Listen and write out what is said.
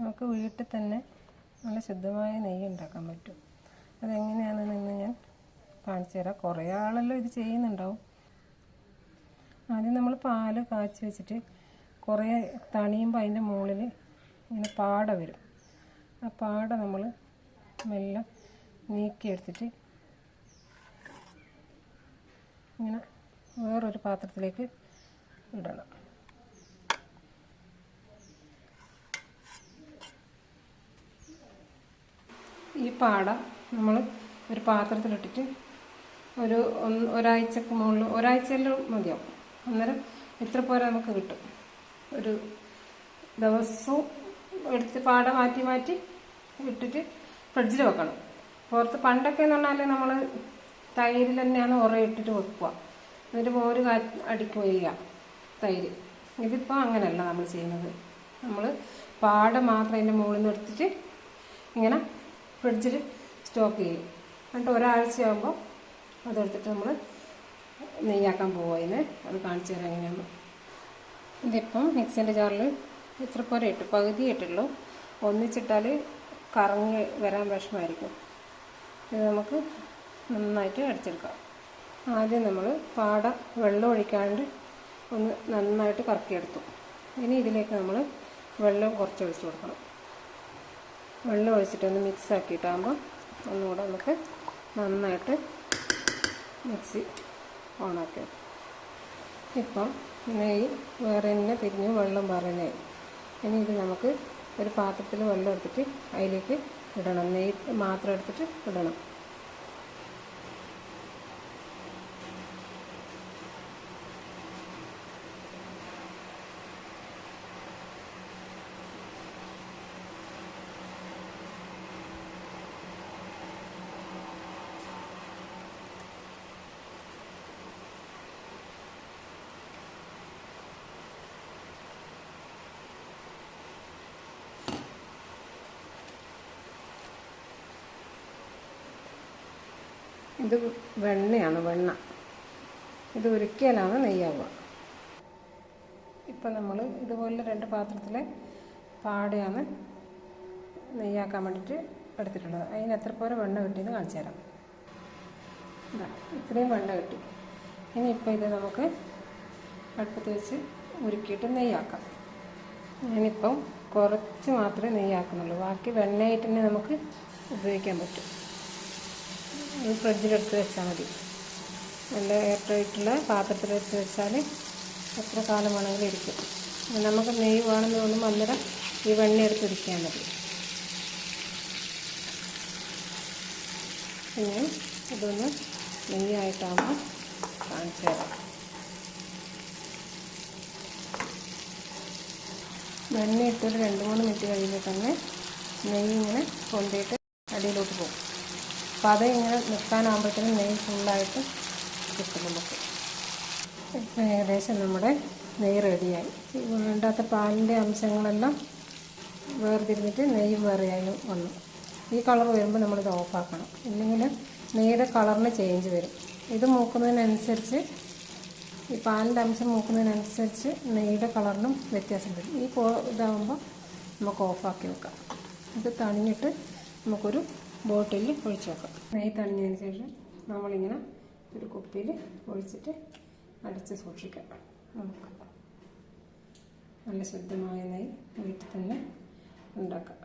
നമുക്ക് വീട്ടിൽ തന്നെ നല്ല ശുദ്ധമായ നെയ്യ് ഉണ്ടാക്കാൻ പറ്റും. അതെങ്ങനെയാണെന്ന് ഇന്ന് ഞാൻ കാണിച്ചു തരാം. കുറേ ആളല്ലോ ഇത് ചെയ്യുന്നുണ്ടാവും. ആദ്യം നമ്മൾ പാൽ കാച്ചി വെച്ചിട്ട് കുറേ തണിയുമ്പോൾ അതിന്റെ മുകളിൽ ഇങ്ങനെ പാട വരും. ആ പാട നമ്മൾ മെല്ലെ നീക്കിയെടുത്തിട്ട് ഇങ്ങനെ വേറൊരു പാത്രത്തിലേക്ക് ഇടണം. ഈ പാട നമ്മൾ ഒരു പാത്രത്തിലിട്ടിട്ട് ഒരു ഒരാഴ്ചക്ക് മുകളിൽ ഒരാഴ്ചയിലും മതിയാവും. അന്നേരം ഇത്ര പോരെ നമുക്ക് കിട്ടും. ഒരു ദിവസവും എടുത്ത് പാട മാറ്റി മാറ്റി ഇട്ടിട്ട് ഫ്രിഡ്ജിൽ വെക്കണം. പുറത്ത് പണ്ടൊക്കെ എന്ന് പറഞ്ഞാൽ നമ്മൾ തൈരിൽ തന്നെയാണ് ഉറ ഇട്ടിട്ട് വെക്കുക. എന്നിട്ട് മോര് കാ അടിക്കുക തൈര്. ഇതിപ്പോൾ അങ്ങനെയല്ല നമ്മൾ ചെയ്യുന്നത്. നമ്മൾ പാട മാത്രം അതിന്റെ മുകളിൽ നിന്ന് എടുത്തിട്ട് ഇങ്ങനെ ഫ്രിഡ്ജിൽ സ്റ്റോക്ക് ചെയ്യും. എന്നിട്ട് ഒരാഴ്ചയാകുമ്പോൾ അതെടുത്തിട്ട് നമ്മൾ നെയ്യാക്കാൻ പോകും അതിന്. അത് കാണിച്ചു തരാം എങ്ങനെയാണ് ഇതിപ്പം മിക്സിന്റെ ജാറിൽ ഇത്ര പോലെ ഇട്ടു പകുതി ഇട്ടുള്ളൂ ഒന്നിച്ചിട്ടാൽ കറങ്ങി വരാൻ വിഷമമായിരിക്കും. ഇത് നമുക്ക് നന്നായിട്ട് അടിച്ചെടുക്കാം. ആദ്യം നമ്മൾ പാട വെള്ളം ഒഴിക്കാണ്ട് ഒന്ന് നന്നായിട്ട് കറക്കിയെടുത്തു. ഇനി ഇതിലേക്ക് നമ്മൾ വെള്ളം കുറച്ച് ഒഴിച്ചു കൊടുക്കണം. വെള്ളം ഒഴിച്ചിട്ടൊന്ന് മിക്സ് ആക്കിയിട്ടാകുമ്പോൾ ഒന്നുകൂടെ നമുക്ക് നന്നായിട്ട് മിക്സി ഓണാക്കി. ഇപ്പം നെയ്യ് വേറെ തന്നെ തിരിഞ്ഞ് വെള്ളം പറയുന്നതായി ഇനി ഇത് നമുക്ക് ഒരു പാത്രത്തിൽ വെള്ളം എടുത്തിട്ട് അതിലേക്ക് ഇടണം. നെയ്യ് മാത്രം എടുത്തിട്ട് ഇടണം. ഇത് വെണ്ണയാണ് വെണ്ണ. ഇത് ഉരുക്കിയാലാണ് നെയ്യാവുക. ഇപ്പം നമ്മൾ ഇതുപോലെ രണ്ട് പാത്രത്തിൽ പാടയാണ് നെയ്യാക്കാൻ വേണ്ടിയിട്ട് എടുത്തിട്ടുള്ളത്. അതിന് എത്ര പോലെ വെണ്ണ കിട്ടിയെന്ന് കാണിച്ചു തരാം. ഇതാ ഇത്രയും വെണ്ണ കിട്ടി. ഇനിയിപ്പോൾ ഇത് നമുക്ക് അടുപ്പത്ത് വെച്ച് ഉരുക്കിയിട്ട് നെയ്യാക്കാം. ഞാനിപ്പം കുറച്ച് മാത്രമേ നെയ്യാക്കുന്നുള്ളൂ. ബാക്കി വെണ്ണയായിട്ട് തന്നെ നമുക്ക് ഉപയോഗിക്കാൻ പറ്റും. ഫ്രിഡ്ജിലെടുത്ത് വെച്ചാൽ മതി. നല്ല എയർ ടൈറ്റുള്ള വെച്ച് വെച്ചാൽ എത്ര കാലം വേണമെങ്കിലും ഇരിക്കും. നമുക്ക് നെയ്യ് വേണമെന്ന് തോന്നുമ്പോൾ അന്നേരം ഈ വെണ്ണ എടുത്ത് ഇരിക്കാൻ മതി. പിന്നെ ഇതൊന്ന് നെയ്യായിട്ടാകുമ്പോൾ കാണിച്ചു തരാം. വെണ്ണ ഇട്ടൊരു രണ്ട് മൂന്ന് മിനിറ്റ് കഴിയുമ്പോൾ തന്നെ നെയ്യ് ഇങ്ങനെ കൊണ്ടിട്ട് അടിയിലോട്ട് പോകും. അപ്പോൾ അത് ഇങ്ങനെ നിൽക്കാനാകുമ്പോഴത്തേനും നെയ്യ് ഫുള്ളായിട്ട് കിട്ടും നമുക്ക്. ഏകദേശം നമ്മുടെ നെയ്യ് റെഡിയായി. വേണ്ടാത്ത പാലിന്റെ അംശങ്ങളെല്ലാം വേർതിരിഞ്ഞിട്ട് നെയ്യ് വേറെയായി വന്നു. ഈ കളർ വരുമ്പോൾ നമ്മളിത് ഓഫാക്കണം. ഇല്ലെങ്കിൽ നെയ്യുടെ കളറിന് ചേഞ്ച് വരും. ഇത് മൂക്കുന്നതിനനുസരിച്ച് ഈ പാലിന്റെ അംശം മൂക്കുന്നതിനനുസരിച്ച് നെയ്യുടെ കളറിനും വ്യത്യാസം വരും. ഈ ഇതാകുമ്പോൾ നമുക്ക് ഓഫാക്കി വെക്കാം. ഇത് തണിഞ്ഞിട്ട് നമുക്കൊരു ബോട്ടിലിൽ ഒഴിച്ച് വെക്കാം. നെയ്യ് തണിഞ്ഞതിന് ശേഷം നമ്മളിങ്ങനെ ഒരു കുപ്പിയിൽ ഒഴിച്ചിട്ട് അടച്ച് സൂക്ഷിക്കാം. നമുക്ക് നല്ല ശുദ്ധമായ നെയ്യ് വീട്ടിൽ തന്നെ ഉണ്ടാക്കാം.